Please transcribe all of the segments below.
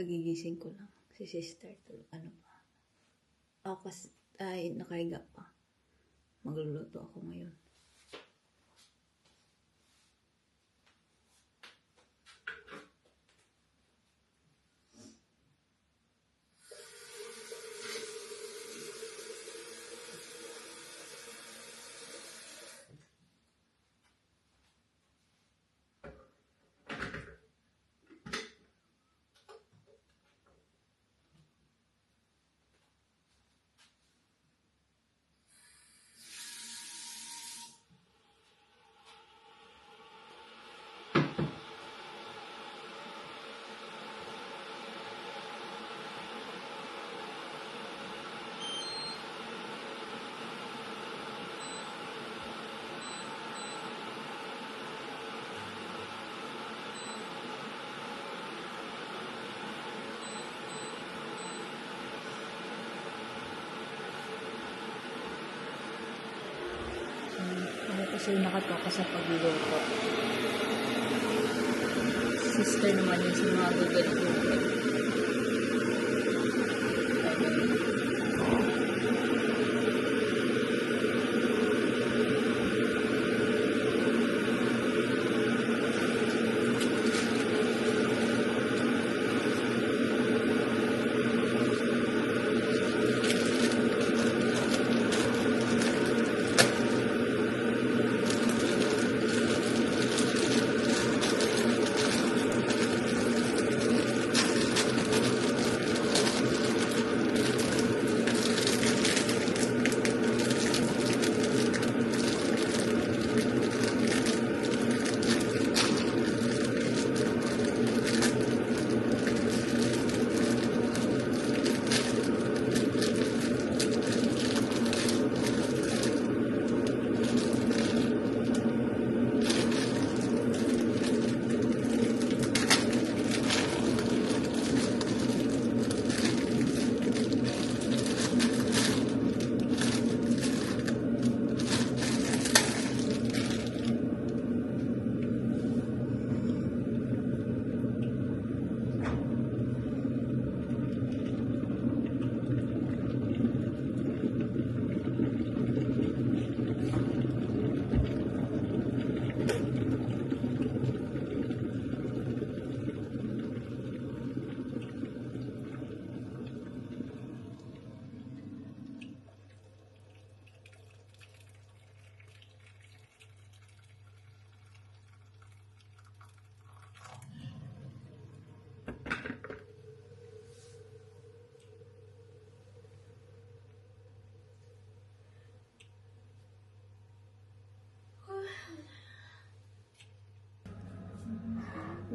Kagigising ko lang. Si sister, tulog. Ano pa? Ako kas, ay, nakahiga pa. Magluluto ako ngayon. Ano kasi nakatoka sa pagluluto. Sister naman yung sa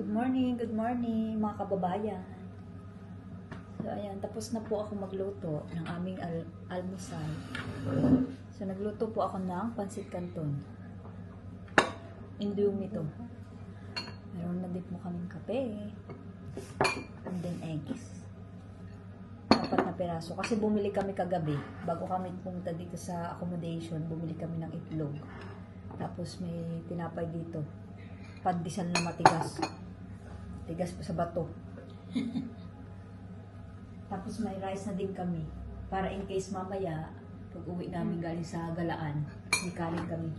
Good morning, good morning mga kababayan. So ayan, tapos na po ako magluto ng aming al- almusal. So nagluto po ako ng pansit canton. Indomie to. Meron na din po kaming kape. And then eggs. Apat na peraso. Kasi bumili kami kagabi. Bago kami pumunta dito sa accommodation, bumili kami ng itlog. Tapos may tinapay dito. Pandesal na matigas. Tigas pa sa bato. Tapos may rice na din kami. Para in case mamaya, pag uwi namin galing sa galaan, may kanin kami.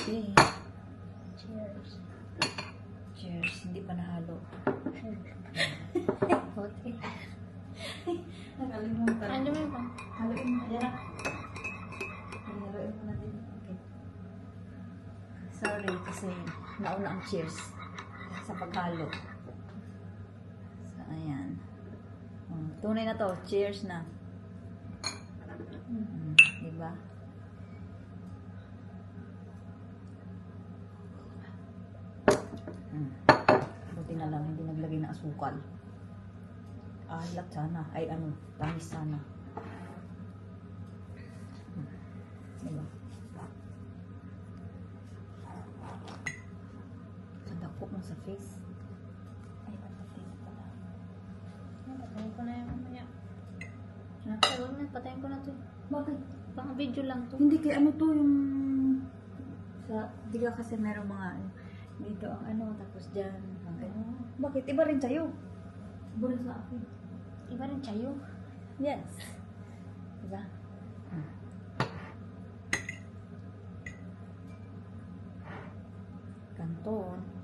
Okay. Cheers. Cheers. Hindi pa nahalo. Okay. Nakalimutan. Ano mo ba? Haluin mo. Ayan na. Haluin mo na din. Okay. Sorry kasi nauna ang cheers sa paghalo. So, ayan. Oh, tunay na to. Cheers na. Mm, diba? Mm. Buti na lang hindi naglagay ng asukal. Alat sana. Ay ano, tamis sana. Hmm. Diba? Ganda po mo sa face. Ay, ang face pala. Ano ko na yung mamaya. Ha? Ay, huwag na. patayin ko na to. Bakit? Pang video lang to. Hindi kay ano to yung... Sa... Di ka kasi meron mga ano... Dito ang ano, tapos dyan. Ang ano. Bakit? Iba rin sa'yo. Iba rin sa akin. Iba rin chayo. Yes. Diba? Kanton.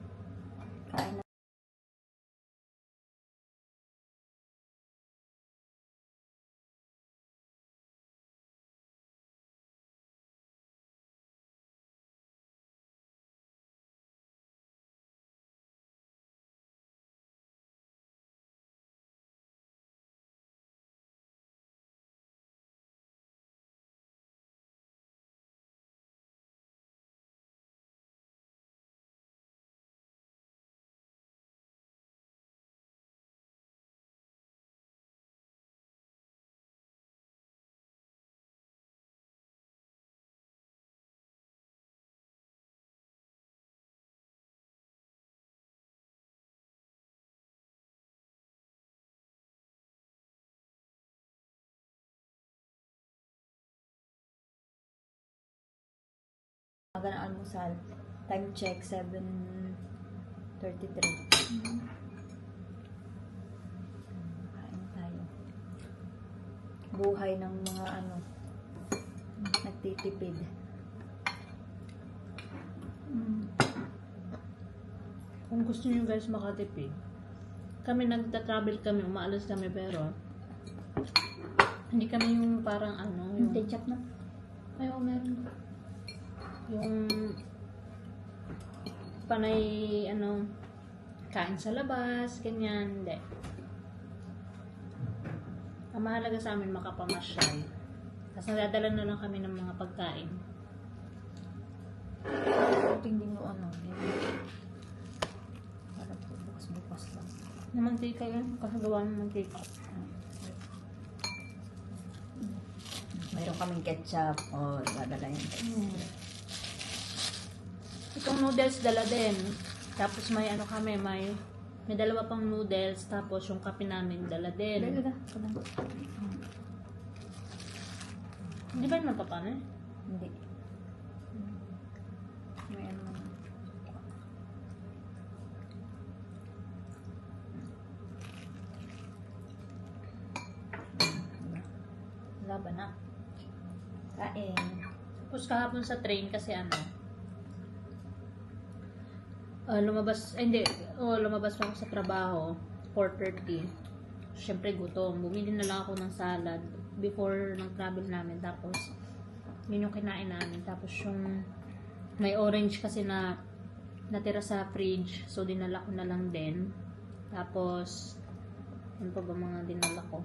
Umaga ng almusal. Time check, 7.33. Kain tayo. Buhay ng mga ano, nagtitipid. Kung gusto niyo guys makatipid, kami nagta-travel kami, umaalis kami pero hindi kami yung parang ano, yung... Ketchup na. Ay, oo, meron. Yung panay, ano, kain sa labas, ganyan, hindi. Ang mahalaga sa amin makapamasyal. Tapos nadadala na lang kami ng mga pagkain. Buti hindi mo ano. hindi- Para po bukas-bukas lang. Na mantika yan, kasagawa ng mantika. Mayroon kaming ketchup. O, oh, dadala yun. Hmm. Itong noodles dala din. Tapos may ano kami, may may dalawa pang noodles, tapos yung kape namin dala din. Dala, dala. Hindi ba naman papano eh? Hindi. May ano. Wala ba na? Kain. Tapos kahapon sa train kasi ano, ah, lumabas, eh, hindi, oh, lumabas pa ako sa trabaho, 4.30. Siyempre gutom. Bumili na lang ako ng salad before ng travel namin. Tapos, yun yung kinain namin. Tapos yung may orange kasi na natira sa fridge. So, dinala ko na lang din. Tapos, ano pa ba mga dinala ko?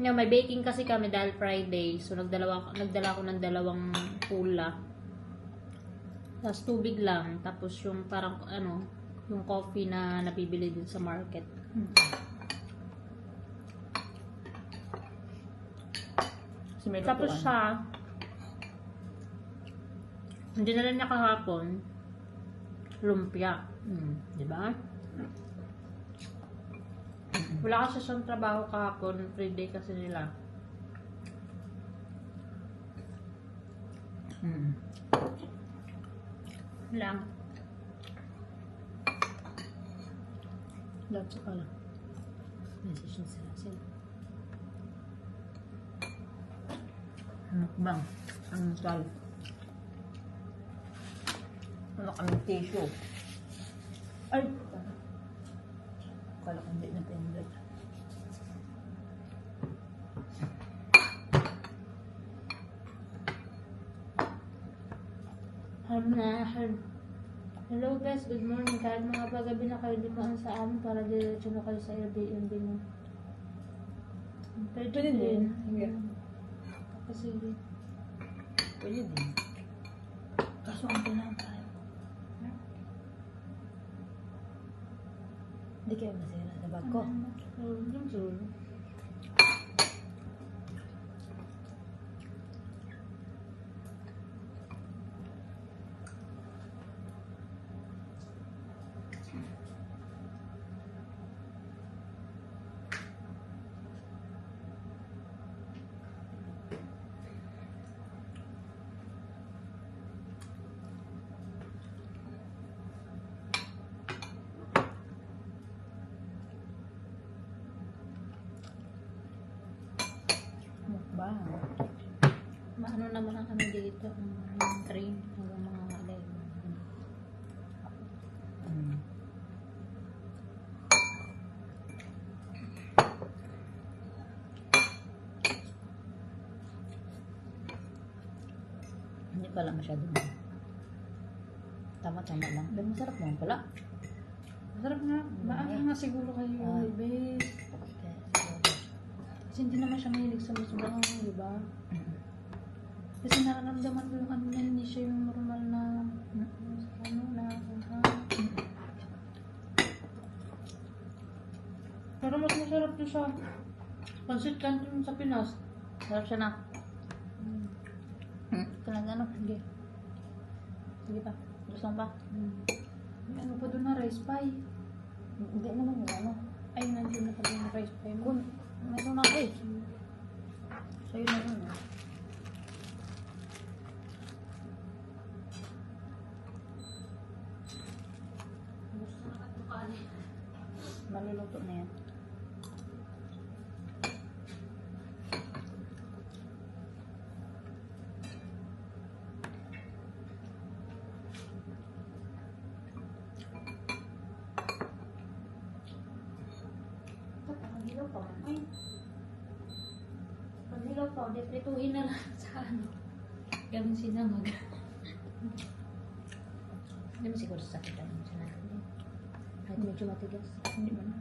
Yeah, may baking kasi kami dahil Friday. So, nagdala, nagdala ko ng dalawang pula. Tapos tubig lang. Tapos yung parang, ano, yung coffee na nabibili din sa market. May Tapos lutuan. siya, hindi na lang niya kahapon, lumpia. Mm, di ba? Wala kasi siyang trabaho kahapon, free day kasi nila. Mm. Lang. Ka lang. Message na sila sila. Mukbang. Ang sal. Ano kaming tissue? Ay! Kala ko hindi na pinindot. Harap na. Hello guys, good morning. Kahit mga pagabi na kayo dumaan sa amin para diretso na kayo sa Airbnb mo. Pwede Pwede din. Sige. Kasi, Pwede din. Kaso ang kailangan tayo. Hindi kayo masira sa bag ko. oh, yung sure. Ito, yung train, hanggang mga alay. Mm. Hindi pala masyado. Tama-tama lang. Pero masarap naman pala. Masarap nga. Maano nga siguro kayo, Ah. bes. Kasi hindi naman siya mahilig sa musbang, di ba? Kasi nararamdaman ko yung ano na hindi siya yung normal na ano na ha? Pero mas masarap yun sa pansit canton sa Pinas. Sarap siya na. Kailan ano? Sige. Sige pa. Gusto mo ba? Hmm. May ano pa doon na rice pie. Hindi naman yung ano. Ay, nandiyon na pala yung rice pie mo. Kung, meron na eh. Sa'yo na yun. eh. Maluluto na yan. Pa. Ay. Paghilaw pa, deprituhin na lang sa ano. Gawin sinamag. Hindi mo siguro sakitan mo siya natin. Kahit medyo matigas. Hindi mo na.